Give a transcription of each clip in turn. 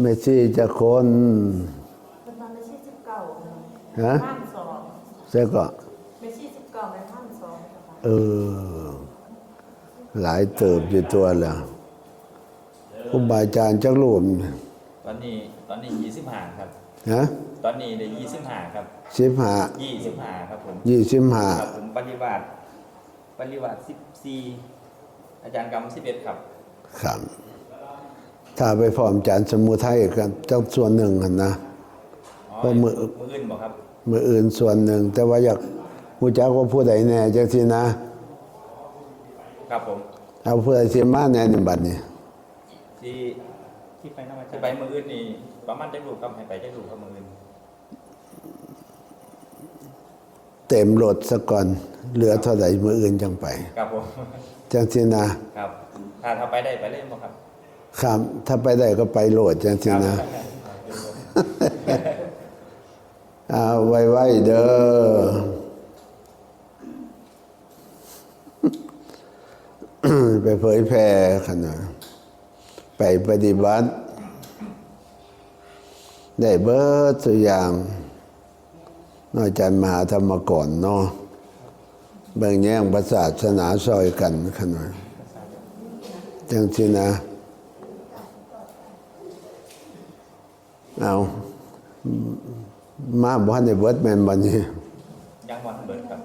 เมสซี่จะคนเป็นมาไม่ใช่สิบเก้าฮะพันสองเสียก็ไม่ใช่สิบเก้าไม่พันสองค่ะเออ หลายเติบอยู่ตัวแล้วครูบาอาจารย์จักรูปตอนนี้ตอนนี้ยี่สิบห้าครับฮะตอนนี้ได้ยี่สิบห้าครับสิบห้ายี่สิบห้าครับผมยี่สิบห้าครับผมปฏิบัติปฏิบัติสิบสี่อาจารย์กรรมสิบเอ็ดครับครับ ถ้าไปพร้อมอาจารย์สมุทัยกันเจ้าส่วนหนึ่งหั่นนะอ๋อเพราะมือมืออื่นบอกครับ มืออื่นส่วนหนึ่ง แต่ว่าอยากผู้จักว่าผู้ใดแน่จังสินะ ครับผมเอาผู้ใดสิมาแน่ในบัดนี้ที่ที่ไปนวัที่ไปมืออื่นนี่ประมาณจะลูกครับให้ไปจะลูกครับมืออื่นเต็มรถซะก่อนเหลือเท่าไหร่มืออื่นจังไป ครับผมจังสินะครับ ถ้าถ้าไปได้ไปเล่นบ่ครับ ครับ ถ้าไปได้ก็ไปโหลดจังสินะเอาไว้ไว้เด้อไปเผยแพร่ขนาดไปปฏิบัติ ได้เบิดตัวอย่างนอกจากมหาธรรมก่อนเนาะเบิ่งแย่งประศาสนาซอยกันขนาดจังสินะ เอามาบ้านในเบิดแมนบันนี้ยังวันเบิดครับ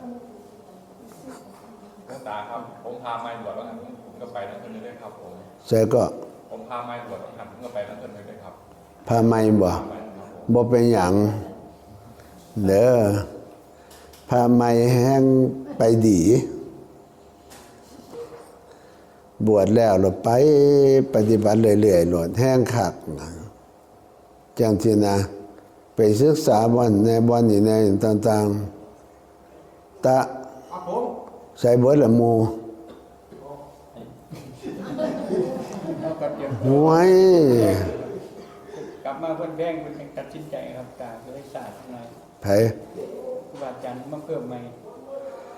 หลวงตาครับ ผมพาไม้บวชแล้วครับผมก็ไปนั่นคนนึงได้ครับผมใส่ก็ผมพาไม้บวชแล้วครับผมก็ไปนั่นคนนึงได้ครับพาไม่บ่ไปครับผมบ่เป็นหยังเด้อพาไม่แห้งไปดี บวชแล้วเราไปปฏิบัติเรื่อยๆโหลดแห้งขักนะ จังสินะไปศึกษาบ่อนในบ่อนนี่ในต่างๆตะใส่เบิดละหมูแล้วก็เดี๋ยวหวยกลับมาเพิ่นแบ่งเพิ่นยังตัดสินใจครับตาคือให้ศาสตร์หน่อยไผครูบาอาจารย์มาเพิ่มใหม่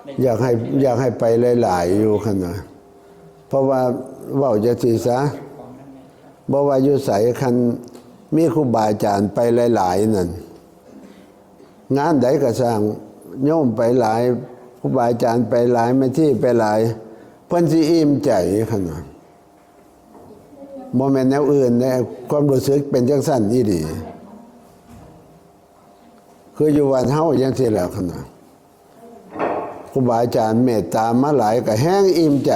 ในอยากให้อยากให้ไปหลาย ๆ อยู่ขนาดเพราะว่าเว่าจะสิซะของนั่นเนี่ยครับบ่ว่าอยู่ใสคัน มีครูบาอาจารย์ไปหลาย ๆ นั่น งานใดก็สร้างโยมไปหลายครูบาอาจารย์ไปหลายไม่ที่ไปหลาย เพิ่นสิอิ่มใจขนาดบ่แม่นแนวอื่นแน่ความรู้สึกเป็นจังซั่นอีดี คืออยู่วัดเฮาจังซี่แล้วขนาดครูบาอาจารย์เมตตามาหลายก็แห้งอิ่มใจ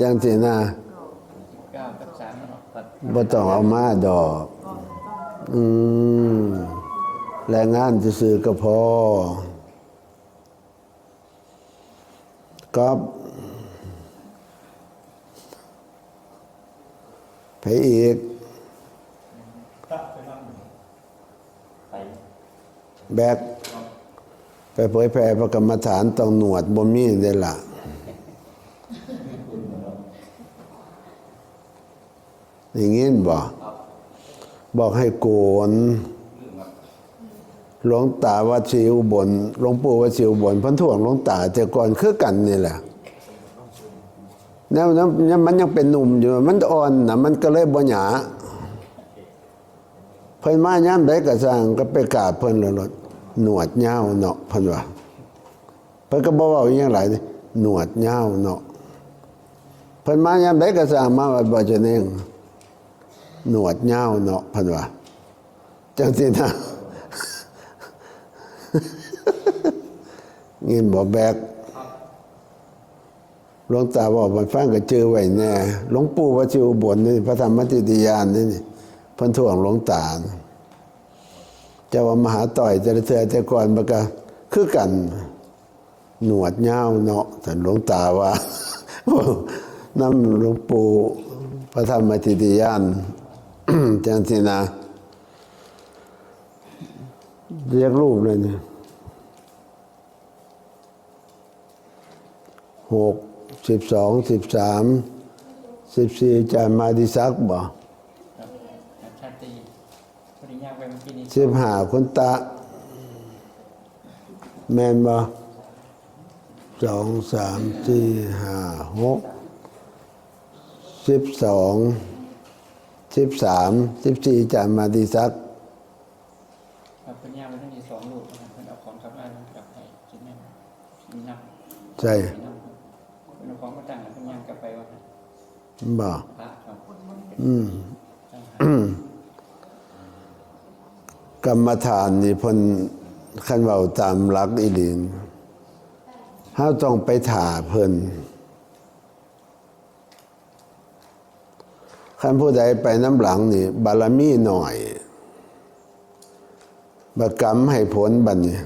จังซี่นะ เก้ากับสามเนาะครั บบ่ต้องเอามาดอก อืมแรงงานจะซื้อๆก็พอก็ไปอีกไปแบก ไปเผยแผ่พระกรรมฐานต้องหนวดบ่มีได้ละ อย่างงี้บอกบอกให้โกนหลวงตาวัดศรีอุบลหลวงปู่วัดศรีอุบลพันถ่วงหลวงตาแต่ก่อนคือกันนี่แหละแล้วแล้วมันยังเป็นหนุ่มอยู่ มันอ่อนนะมันก็เลยบ่หยาเพิ่นมาย่ำได้ก็สร้างก็ไปกราบเพิ่นล้วรถหนวดยาเนาะเพิ่นว่าเพิ่นก็บ่เว้าอยังหลายนี่หนวดยาเนาะเพิ่นมาย่ำได้ก็สร้างมาว่าบ่จะเน่ง หนวดยาเนาะพิ่นว่าจังซี่นะเงินบ่แบกหลวงตาบอกมันฟังก็เจอไว้แน่หลวงปู่วัดชิวบนนี่พระธรรมติติยานนี่พันถ่วงหลวงตาเจะว่ามหาต่อยจะเทือแต่ก่อนมันก็คือกัน หนวดยาเนาะแต่หลวงตาว่าน้ำหลวงปู่พระธรรมติติยาน จังสินะเรียกรูปเลยเนี่ยหกสิบสองสิบสามสิบสี่จานมาดิซักบ่ครับอาชาติปริญญาไปเมื่อกี้นี้สิบห้าคนตะ แมนบ่สองสามสี่ห้าหกสิบสอง สิบสามสิบสี่จานมาดีซักครับเพิ่นย่างไปทั้งที่สองลูกนะครับเพิ่นเอาของกลับมาแล้วกลับไปกินแม่กินน้ำใช่กินน้ำครับเพิ่นเอาของมาตั้งแล้วเพิ่นย่างกลับไปว่าบอกพระครับอืมตั้งหากรรมฐานนี่เพ่นขันเบาตามรักอีหลีนเฮาต้องไปถ่าเพิ่น ขันผู้ใดไปน้ำหลังนี่ บารมีหน่อยบกรรมให้ผลบัดนี้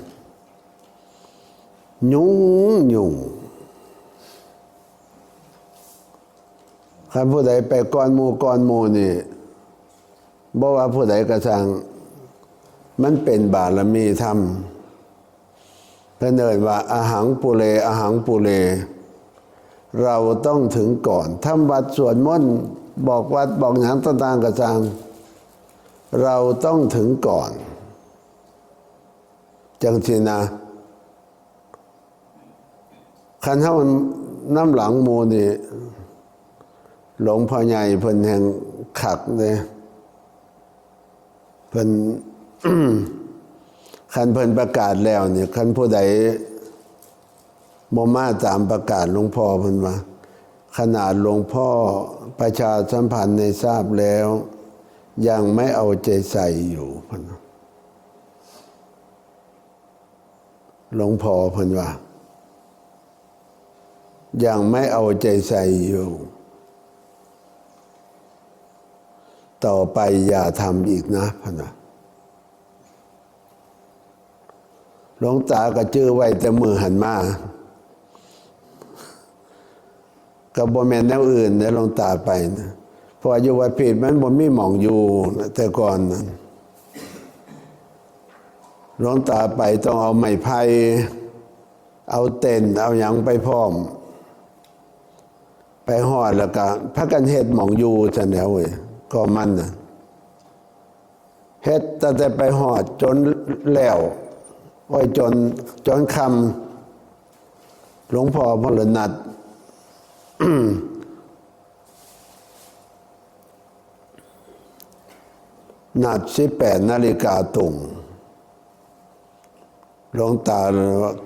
ยุ่งยุ่งขันผู้ใดไปก่อนมูก่อนมู่นี่บ่ว่าผู้ใดกระชังมันเป็นบารมีธรรมเพื่อนเอ่ยว่าอาหังปุเรอาหังปุเร เราต้องถึงก่อนทำวัดสวดมนต์ บอกวัดบอกหยังต่างๆกระจัง เราต้องถึงก่อน จังสินะคันเท่าน้ำหลังมูนี่ หลวงพ่อใหญ่เพิ่นแห่งขักเลยเพิ่นคันเพิ่นประกาศแล้วเนี่ยคันผู้ใดบ่มาตามประกาศหลวงพ่อเพิ่นว่า ขนาดหลวงพ่อประชาสัมพันธ์ในทราบแล้ว ยังไม่เอาใจใส่อยู่พิ่นหลวงพ่อพิ่นว่า ยังไม่เอาใจใส่อยู่ ต่อไปอย่าทำอีกนะพิ่นว่าหลวงตาก็จื้อไว้แต่มือหันมา กับบ่แม่นแนวอื่นเดี๋ยวหลงตาไปนะเพราะอยู่วัดผิดมันบ่มีหมองอยู่นะแต่ก่อนนะลงตาไปต้องเอาไม้ไผ่เอาเต็นเอาหยังไปพร้อม ไปหอดแล้วก็พักกันเฮ็ดหมองอยู่จันแล้วเว้ยก็มันนะเฮ็ดตั้งแต่ไปหอดจนแล้วโอ้ยจนจนคำหลวงพ่อพลนัด นัดสิบแปดนาฬิกาตรงหลวงตา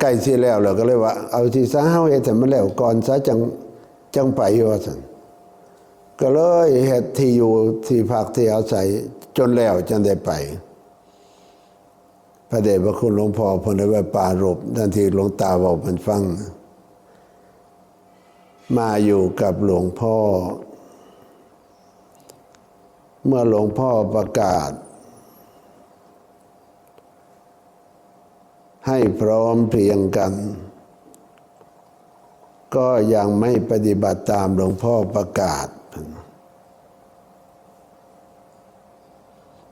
ใกล้ที่แล้วเราก็เลยว่า เอาที่ซะเฮาเฮ็ดแต่มันแล้วก่อนซะจังจังไปว่าซั่นก็เลยเฮ็ดที่อยู่ที่พักที่อาศัยจนแล้วจังได้ไป พระเดชพระคุณหลวงพ่อพนได้ว่าปรารบทันทีหลวงตาบอกมันฟัง มาอยู่กับหลวงพ่อ เมื่อหลวงพ่อประกาศ ให้พร้อมเพรียงกัน ก็ยังไม่ปฏิบัติตามหลวงพ่อประกาศ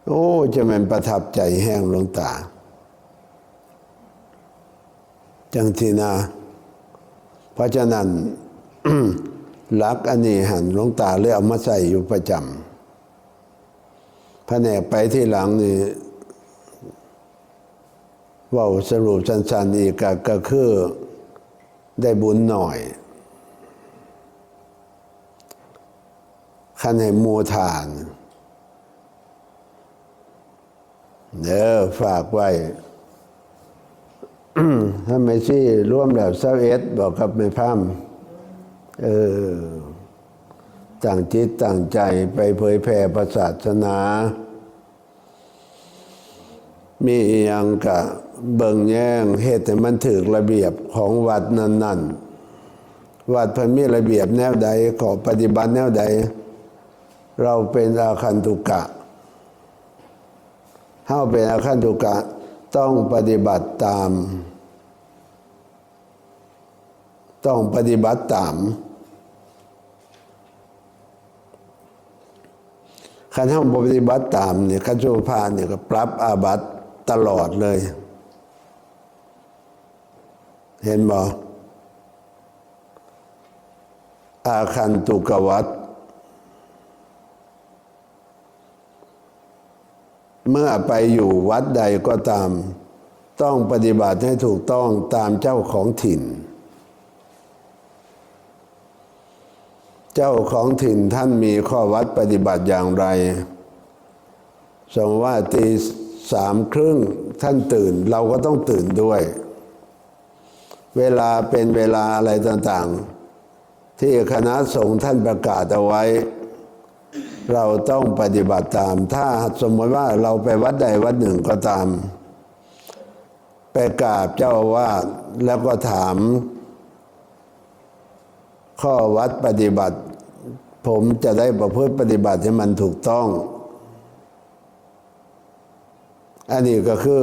โอ้จะเป็นประทับใจแห้งหลวงตา จังทีนา เพราะฉะนั้น ลักอันนี้หันหลวงตาเลยเอามาใส่อยู่ประจำแผนกไปที่หลังนี่ว่าสรุปสั้นๆอีกก็ก็คือได้บุญหน่อยขันให้มูทานเด้อฝากไว้ถ้าไม่ซี่ร่วมแบบเศร้าเอ็ดบอกกับไม่พร่ำ เออต่างจิตต่างใจไปเผยแผ่พระศาสนา มีอหยังกะเบิ่งแย่งเหตุให้มันถือระเบียบของวัดนั้นๆ วัดพันมีระเบียบแนวใดขอปฏิบัติแนวใด เราเป็นอาคันตุกะเฮาเป็นอาคันตุกะต้องปฏิบัติตาม ต้องปฏิบัติตามคันเฮาบ่ปฏิบัติตามเนี่ยคันสุภาพเนี่ยก็ปรับอาบัตตลอดเลย เห็นบ่อาคันตุกวัตเมื่อไปอยู่วัดใดก็ตาม ต้องปฏิบัติให้ถูกต้องตามเจ้าของถิ่น เจ้าของถิ่นท่านมีข้อวัดปฏิบัติอย่างไร สมมติว่าตีสามครึ่งท่านตื่น เราก็ต้องตื่นด้วย เวลาเป็นเวลาอะไรต่างๆ ที่คณะสงฆ์ท่านประกาศเอาไว้ เราต้องปฏิบัติตาม ถ้าสมมติว่าเราไปวัดใดวัดหนึ่งก็ตามไปกราบเจ้าอาวาสแล้วก็ถาม ข้อวัดปฏิบัติ ผมจะได้ประพฤติปฏิบัติให้มันถูกต้อง อันนี้ก็คือ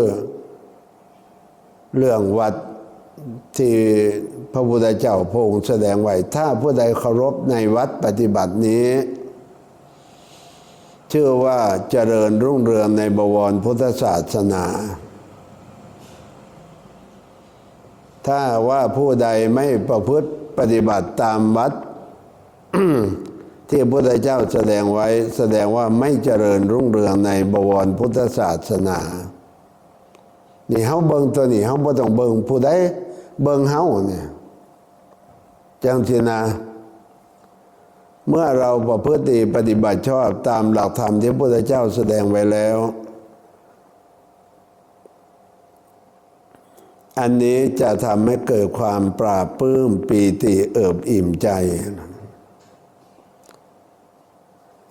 เรื่องวัดที่พระพุทธเจ้าพงแสดงไว้ ถ้าผู้ใดเคารพในวัดปฏิบัตินี้ ชื่อว่าเจริญรุ่งเรืองในบวรพุทธศาสนา ถ้าว่าผู้ใดไม่ประพฤติปฏิบัติตามวัด ที่พระพุทธเจ้าแสดงไว้แสดงว่าไม่เจริญรุ่งเรืองในบวรพุทธศาสนา นี่เฮาเบิ่งตัวนี้เฮาบ่ต้องเบิ่งผู้ใดเบิ่งเฮาเนี่ยจังสินะเมื่อเราประพฤติปฏิบัติชอบตามหลักธรรมที่พระพุทธเจ้าแสดงไว้แล้ว อันนี้จะทำให้เกิดความปราบปื้มปีติเอิบอิ่มใจ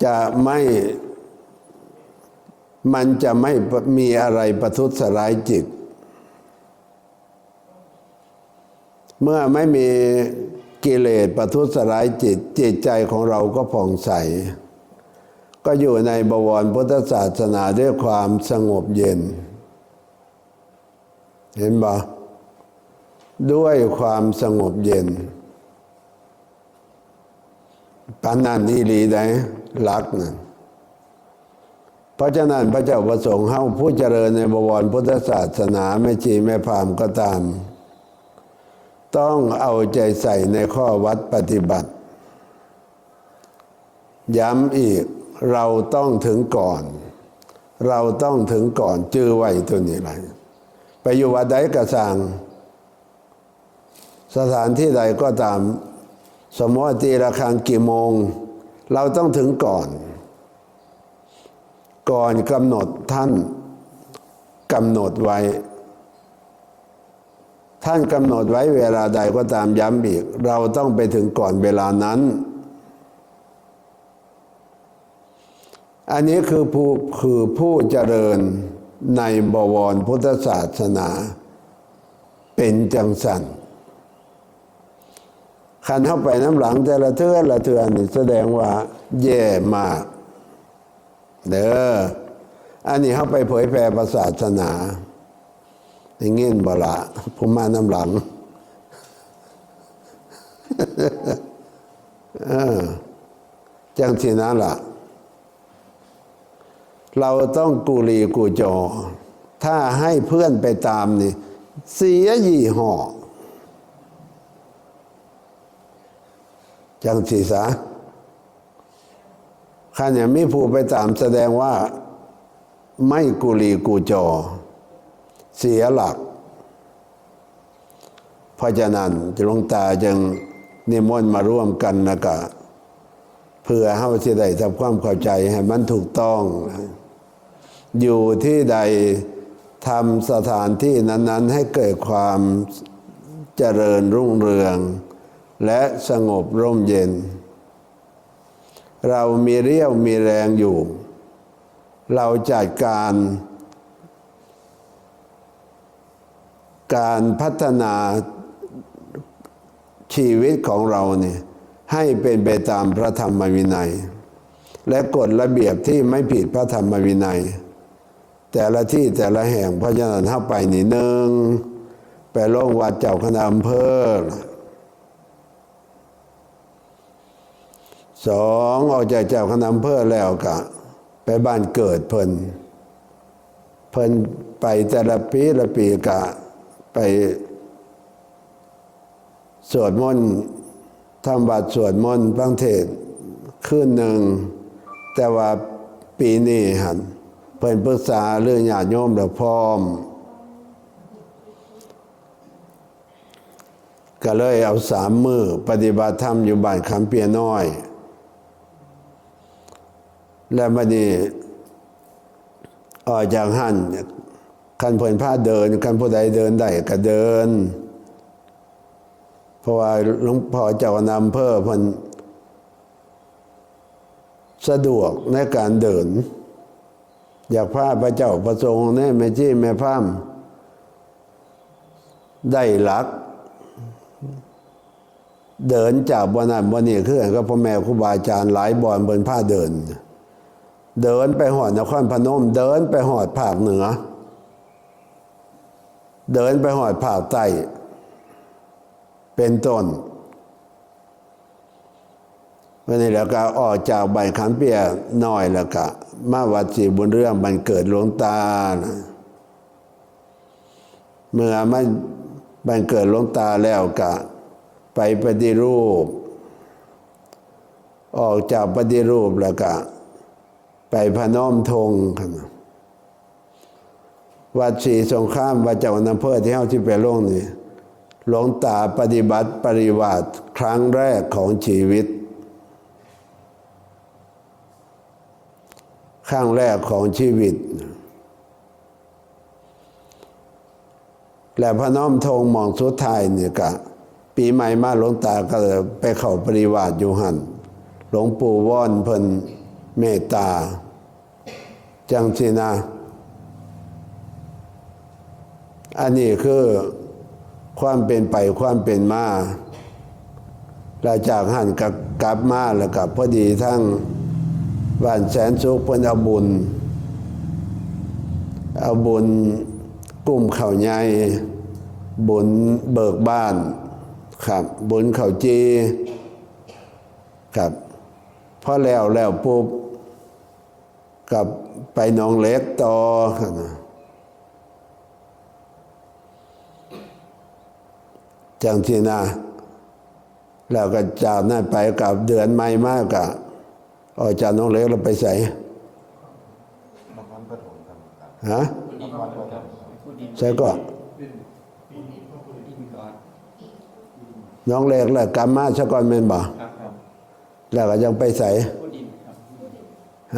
จะไม่มันจะไม่มีอะไรประทุษร้ายจิต เมื่อไม่มีกิเลสประทุษร้ายจิต จิตใจของเราก็ผ่องใส ก็อยู่ในบวรพุทธศาสนาด้วยความสงบเย็น เห็นบ่ด้วยความสงบเย็นปันนันอีหลีได้ รักนั่นเพราะฉะนั้นพระเจ้าประสงค์เฮาผู้เจริญในบวรพุทธศาสนาไม่จีไม่พามก็ตาม ต้องเอาใจใส่ในข้อวัดปฏิบัติ ย้ำอีกเราต้องถึงก่อน เราต้องถึงก่อนจื้อไว้ตัวนี้ไรไปอยู่วัดใดกระสังสถานที่ใดก็ตาม สมมติว่าตีระฆังกี่โมง เราต้องถึงก่อน ก่อนกำหนดท่านกำหนดไว้ ท่านกำหนดไว้เวลาใดก็ตามย้ำอีก เราต้องไปถึงก่อนเวลานั้น อันนี้คือผู้คือผู้เจริญในบวรพุทธศาสนา เป็นจังสัน ขันเข้าไปน้ำหลังแต่ละเทือละเทือนี่แสดงว่าแย่มาก เด้ออันนี้เข้าไปเผยแผ่ศาสนาอย่างงี้บละผมมาน้ำหลังเออจังทีนั้นล่ะ เราต้องกูรีกูจอ ถ้าให้เพื่อนไปตามนี่ เสียยี่ห้อ จังสีสาขันอย่างมีผู้ไปตามแสดงว่า ไม่กุลีกูจอ เสียหลัก เพราะฉะนั้นหลวงตาจึงนิมนต์มาร่วมกันนะกะเพื่อให้ที่ใดทำความเข้าใจให้มันถูกต้อง อยู่ที่ใดทำสถานที่นั้น ๆ ให้เกิดความเจริญรุ่งเรือง และสงบร่มเย็น เรามีเรี่ยวมีแรงอยู่ เราจัดการ การพัฒนาชีวิตของเราเนี่ยให้เป็นไปตามพระธรรมวินัย และกฎระเบียบที่ไม่ผิดพระธรรมวินัย แต่ละที่แต่ละแห่งพระฉะนั้นถ้าไปนี่หนึ่งไปลงวัดเจ้าคณะอำเภอ สองออกจากเจ้าคณะอำเภอแล้วก็ไปบ้านเกิดเพิ่นเพิ่นไปแต่ละปีละปีกะ ไป สวดมนต์ทำบัตรสวดมนต์ฟังเทศคืนหนึ่ง แต่ว่าปีนี้หันเพิ่นปรึกษาเรื่องญาติโยมแล้วพร้อม ก็เลยเอาสามมือปฏิบัติธรรมอยู่บ้านคำเปียน้อย แล้วมันนี่ออกจากหันคันเพิ่นพาเดินคันผู้ใดเดินได้ก็เดิน เพราะว่าหลวงพ่อเจ้านำเภอเพิ่นสะดวกในการเดิน อยากพาพระเจ้าประสงค์เนี่ยแม่จี้แม่พามได้หลัก เดินจากบนนั้นบนนี้คือก็พ่อแม่ครูบาอาจารย์หลายบอนบนผ้าเดิน เดินไปหอดนครพนม เดินไปหอดภาคเหนือ เดินไปหอดภาคใต้เป็นต้นวันนี้แล้วก็ออกจากใบขันเปียน้อยแล้วก็มาวัดจีบุญเรื่องบันเกิดหลวงตานะเมื่อมันบันเกิดหลวงตาแล้วก็ไปปฏิรูป ออกจากปฏิรูปแล้วก็ ไปพนมทงครับวัดศรีสงครามวัดเจ้าอำเภอที่เฮาที่ไปลงนี่หลวงตาปฏิบัติปริวาสครั้งแรกของชีวิตครั้งแรกของชีวิต และพระน้อมทงมองสุดท้ายเนี่ยกะ ปีใหม่มาหลวงตาก็ไปเข้าปริวาสอยู่หันหลวงปู่ว่อนเพิ่นเมตตา จังสินะอันนี้คือความเป็นไปความเป็นมาหลังจากหันกับกลับมาแล้วกับพอดีทั้งบ้านแสนสุขเพิ่นเอาบุญ เอาบุญกุ้มเข่าใหญ่บุญเบิกบ้านครับบุญเข่าจีครับพอแล้วแล้วปุ๊บ กับไปหนองเล็กต่อจังทีนะแล้วก็จากนั้นไปกับเดือนไม่มากอะออกจากน้องเล็กเราไปใส่ฮะใช่ก่อนน้องเล็กแหล้วกลับมาซะก่อนแม่นบ่แล้วก็ยังไปใส่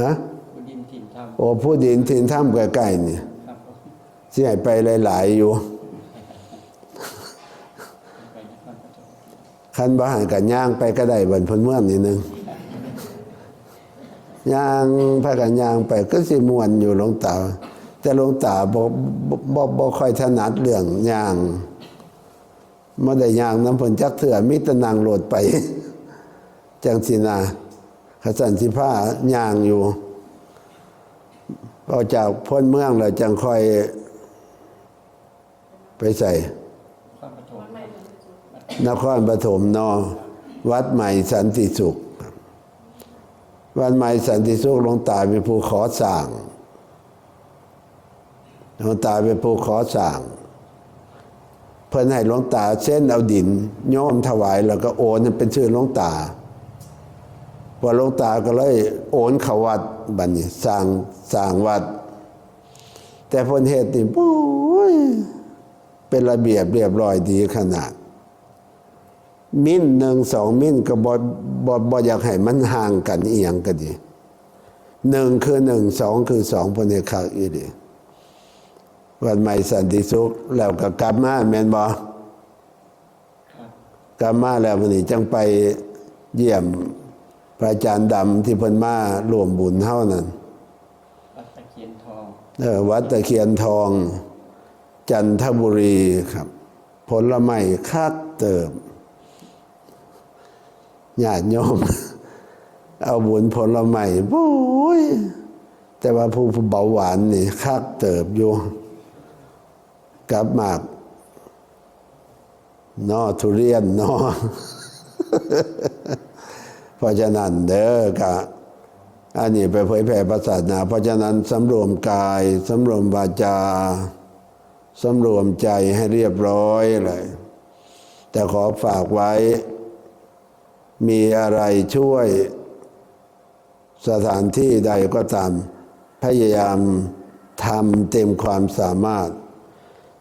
ฮะ โอ้ผู้ดินทินถ้ำใกล้ๆเนี่ำครับผมสิให้ไปหลาย ๆ อยู่คันบ่หันกันย่างไปก็ได้บันพ้นเมื่องนิดนึงย่างพากันย่างไปก็สิม่วนอยู่หลวงตา แต่หลวงตาบ่บ่บ่บ่ค่อยถนัดเรื่องย่างบ่ได้ย่างน้ำเพิ่นจักเถื่อมีแต่นั่งรถไป จังสินาขสันสิผ้าย่างอยู่ ออกจากพ้นเมืองแล้วจังค่อยไปใส่ นครปฐมนอวัดใหม่สันติสุข วัดใหม่สันติสุขหลวงตาเป็นผู้ขอสั่งหลวงตาเป็นผู้ขอสั่งเพิ่นให้หลวงตาเส้นเอาดินโยมถวายแล้วก็โอนเป็นชื่อหลวงตา พอหลวงตาก็เลยโอนเขาวัดบัดนี้สร้างสร้างวัด แต่เพนเหตุนี่ปุ้ยเป็นระเบียบเรียบร้อยดีขนาด มิ้นหนึ่งสองมิ้นก็บอบอบออยากให้มันห่างกันอีหยังก็ดีหนึ่งคือหนึ่งสองคือสองพนในขากอีดีวันใหม่สันติสุขแล้วก็กลับมาแมนบอครับกลับมาแล้ววันนี้จังไปเยี่ยมพ ระอาจารย์ดำที่เพิ่นมารวมบุญเท่านั้นวัดตะเคียนทองเออวัดตะเคียนทอง จันทบุรีครับ ผลไม้คักเติมญาติโยม เอาบุญผลไม้โอ้ยแต่ว่าผู้เบาหวานนี่คักเติบอยู่กลับมากนอทุเรียนนอเพ ราะฉะนั้นเด้อกะอันนี้ไปเผยแผ่พระศาสนาเพราะฉะนั้นสำรวมกายสำรวมวาจาสำรวมใจให้เรียบร้อยเลย แต่ขอฝากไว้ มีอะไรช่วย สถานที่ใดก็ตาม พยายามทำเต็มความสามารถ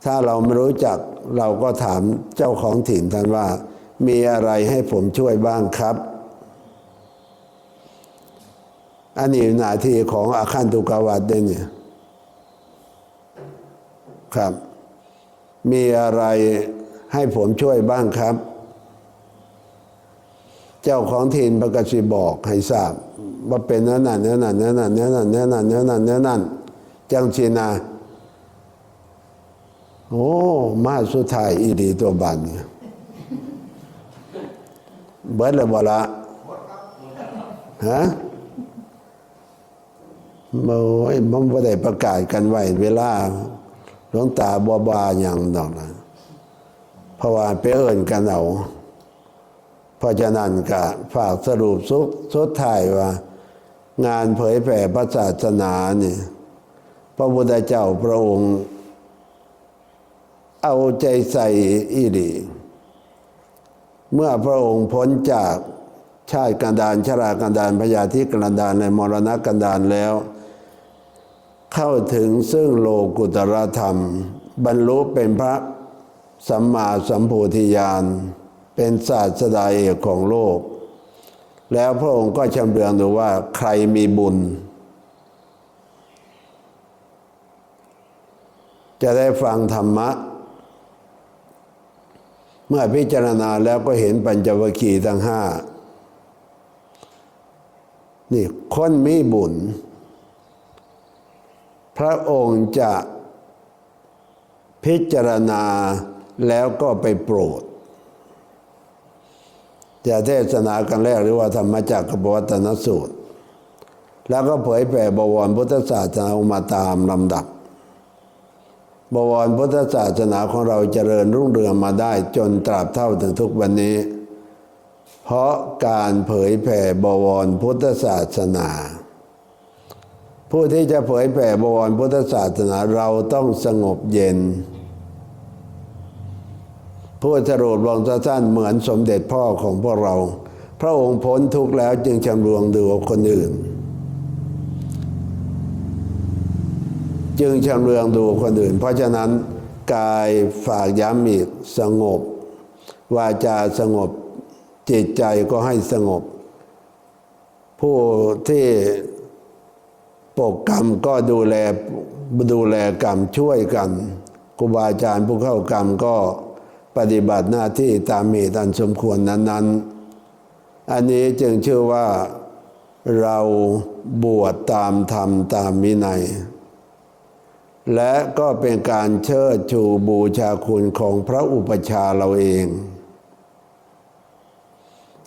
ถ้าเราไม่รู้จักเราก็ถามเจ้าของถิ่นท่านว่า มีอะไรให้ผมช่วยบ้างครับ อันนี้หน้าที่ของอาคันตุกาวัดเด้เนี่ยครับ มีอะไรให้ผมช่วยบ้างครับ เจ้าของถิ่นประกาศบอกให้ทราบว่าเป็นนั่นนั่นนั่นนั่นนั่นนั่นนั่นนั่นนั่นนั่นนั่นนั่นนั่นจังชีนาโอ้มาสุดท้ายอีดีตัวบันเนี่ยเบิดเลยบ่ละฮะ โอ้ยมันบ่ได้ประกาศกันไว้เวลาหลวงตาบัวบาอย่างดอกนะเพราะว่าไปเอิ้นกันเอาเพราะฉะนั้นก็ฝากสรุปสุดสุดท้ายว่า งานเผยแผ่พระศาสนาเนี่ยพระพุทธเจ้าพระองค์ เอาใจใส่อีหลีเมื่อพระองค์พ้นจากชาติกันดานชรากันดานพยาธิกันดานในมรณะกันดานแล้ว เข้าถึงซึ่งโลกุตรธรรม บรรลุเป็นพระสัมมาสัมโพธิญาณ เป็นศาสดาเอกของโลก แล้วพระองค์ก็ชำเลืองดูว่าใครมีบุญ จะได้ฟังธรรมะ เมื่อพิจารณาแล้วก็เห็นปัญจวัคคีย์ทั้งห้านี่คนมีบุญ พระองค์จะพิจารณาแล้วก็ไปโปรด จะเทศนากันแรกหรือว่าธรรมจักรปวัตนสูตร แล้วก็เผยแผ่บวรพุทธศาสนามาตามลำดับ บวรพุทธศาสนาของเราเจริญรุ่งเรืองมาได้จนตราบเท่าถึงทุกวันนี้ เพราะการเผยแผ่บวรพุทธศาสนา ผู้ที่จะเผยแผ่บวรพุทธศาสนาเราต้องสงบเย็นผู้สรุปลงสั้นเหมือนสมเด็จพ่อของพวกเรา พระองค์พ้นทุกข์แล้วจึงชำรวงดูคนอื่น จึงชำเลืองดูคนอื่น เพราะฉะนั้นกายฝากย้ำอีกสงบ วาจาสงบจิตใจก็ให้สงบ ผู้ที่ ปกกรรมก็ดูแลดูแลกรรมช่วยกันครูบาอาจารย์ผู้เข้ากรรมก็ปฏิบัติหน้าที่ตามเหตุอันสมควรนั้น ๆ อันนี้จึงชื่อว่าเราบวชตามธรรมตามวินัย และก็เป็นการเชิดชูบูชาคุณของพระอุปชาเราเอง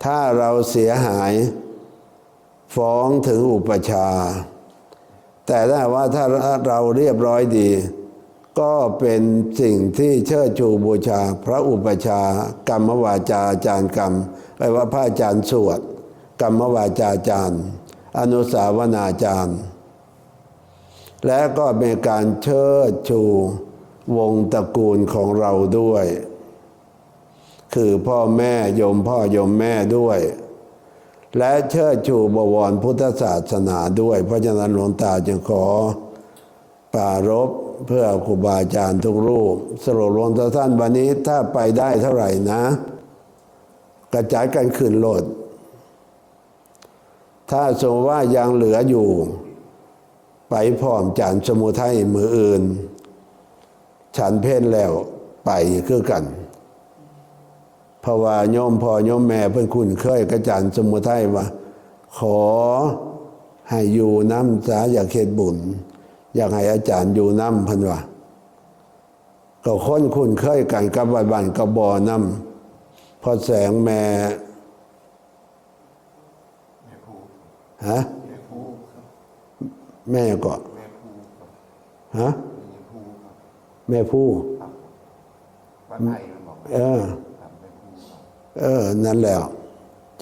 ถ้าเราเสียหาย ฟ้องถึงอุปชา แต่ถ้าว่าถ้าเราเรียบร้อยดี ก็เป็นสิ่งที่เชิดชูบูชา พระอุปชากรรมวาจาอาจารย์กรรมแปว่าพระอาจารย์สวด กรรมวาจาอาจารย์ อนุสาวนาจารย์ และก็เป็นการเชิดชูวงตระกูลของเราด้วย คือพ่อแม่โยมพ่อโยมแม่ด้วย และเชิดชูบวรพุทธศาสนาด้วย เพราะฉะนั้นหลวงตาจึงขอปรารบเพื่อครูบาอาจารย์ทุกรูป สรุปรวมท่านวันนี้ถ้าไปได้เท่าไหร่นะ กระจายกันขึ้นโหลด ถ้าสมมติว่ายังเหลืออยู่ ไปพร้อมจานสมุทัยมืออื่น ฉันเพศแล้วไปคือกัน เพราะว่าโยมพ่อโยมแม่เพื่อนคุณเคยกระจานสมุทัยว่า ขอให้อยู่น้ำสาอยากเขตบุญ อยากให้อาจารย์อยู่น้ำพันว่าก็ค้นคุณเคยกันกับวัยบันกับบ่อน้ำพอแสงแม่แม่ครูฮะแม่ครูครับแม่ก็แม่ครูครับฮะแม่ครูครับแม่ผู้ครับบ้านไทยมันบอกเออ เออ นั่นแหละ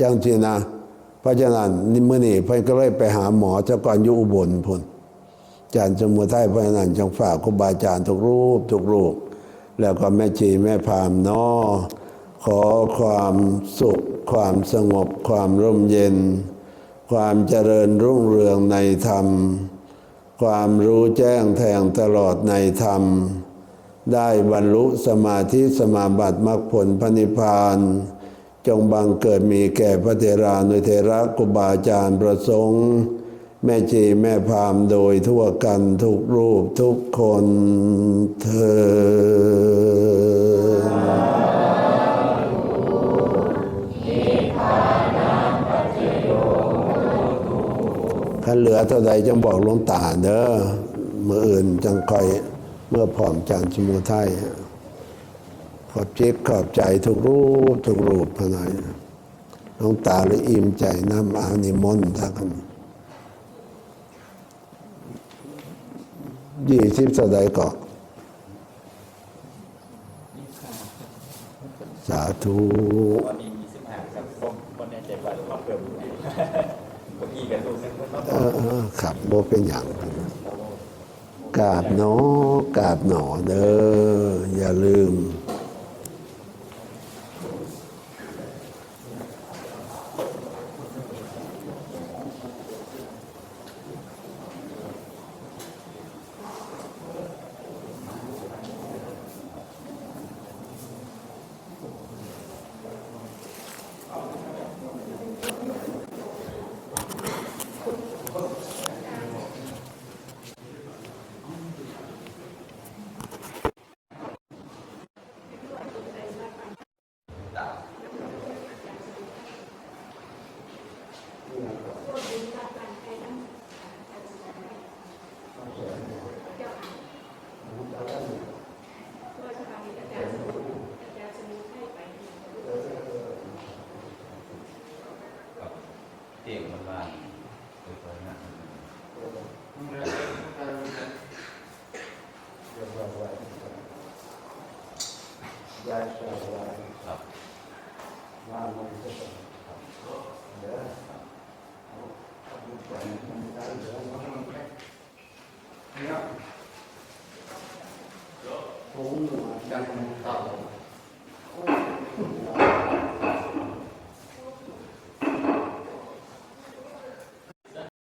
จังทีนะ เพราะฉะนั้นเมื่อนี่เพิ่นก็เลยไปหาหมอเจ้าก่อนอยู่อุบลพุ่นอาจารย์สมุทัยพราะนั้นจงฝากครูบาอาจารย์ทุกรูปทุกรูป แล้วก็แม่ชีแม่พามนอขอความสุข ความสงบ ความร่มเย็น ความเจริญรุ่งเรืองในธรรม ความรู้แจ้งแทงตลอดในธรรม ได้บรรลุสมาธิสมาบัติมรรคผลพระนิพพาน จงบังเกิดมีแก่พระเทรานุเทระกุบาอาจารย์ประสงค์ แม่จีแม่พามโดยทั่วกันทุกรูปทุกคนเธอถ้าเหลือเท่าใดจงบอกหลวงตาเด้อเมื่ออื่นจังคอยเมื่อพร้อมจานชมูไทย ขอบจิตขอบใจทุกรูปทุกรูปพะหน่อยหลวงตาเลยอิ่มใจน้ำอานิมนต์ทักกันยี่สิบเท่าใดก็สาธุตอนนี้มีสิบห้าครับผมคนแน่ใจว่าราเพิ่มเมื่อกี้กันดูนึงว่าเออเออขับโบเป็นอย่างกาบหนอกาบหนอเด้ออย่าลืม